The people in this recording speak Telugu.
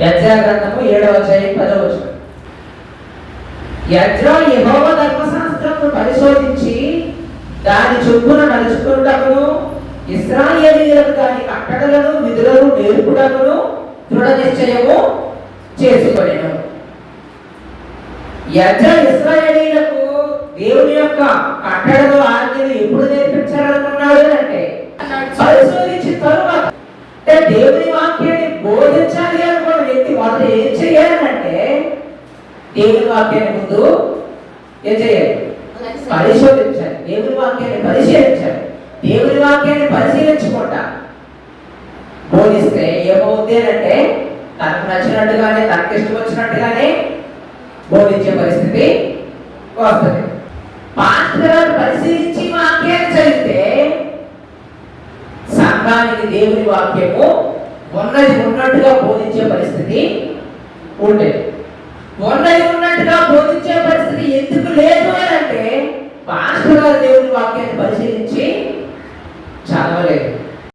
యజ్ఞాగ్రంథము ఏడవ అధ్యాయం పదవ యజ్ఞ యహోవ యెహోవ ధర్మశాస్త్రమును పరిశోధించి దాని చొప్పున నడుచుకున్నటకును ఇస్రాయేలీయులకు దాని కట్టడలను విధులను నేర్పుటకును దృఢ నిశ్చయము చేసుకోలేను యజ్ఞ ఇస్రాయేలీలకు దేవుని యొక్క కట్టడలు ఆజ్ఞలు ఎప్పుడు వ్యక్తి ఏం చేయాలంటే దేవుని వాక్యాన్ని ముందు ఏం చేయాలి? పరిశోధించాలి. దేవుని వాక్యాన్ని పరిశీలించాలి. దేవుని వాక్యాన్ని పరిశీలించకుండా బోధిస్తే ఏమవుద్ది అంటే తనకు నచ్చినట్టుగానే తనకి ఇష్టం వచ్చినట్టుగానే బోధించే పరిస్థితి వస్తుంది. పాత్రలను పరిశీలించి వాక్యాన్ని చదివితే సంఘానికి దేవుని వాక్యము ఉన్నది ఉన్నట్టుగా బోధించే పరిస్థితి ఉండేది. ఉన్నది ఉన్నట్టుగా బోధించే పరిస్థితి ఎందుకు లేదు అని అంటే పాస్టర్ గారు దేవుని వాక్యాన్ని పరిశీలించి చదవలేదు.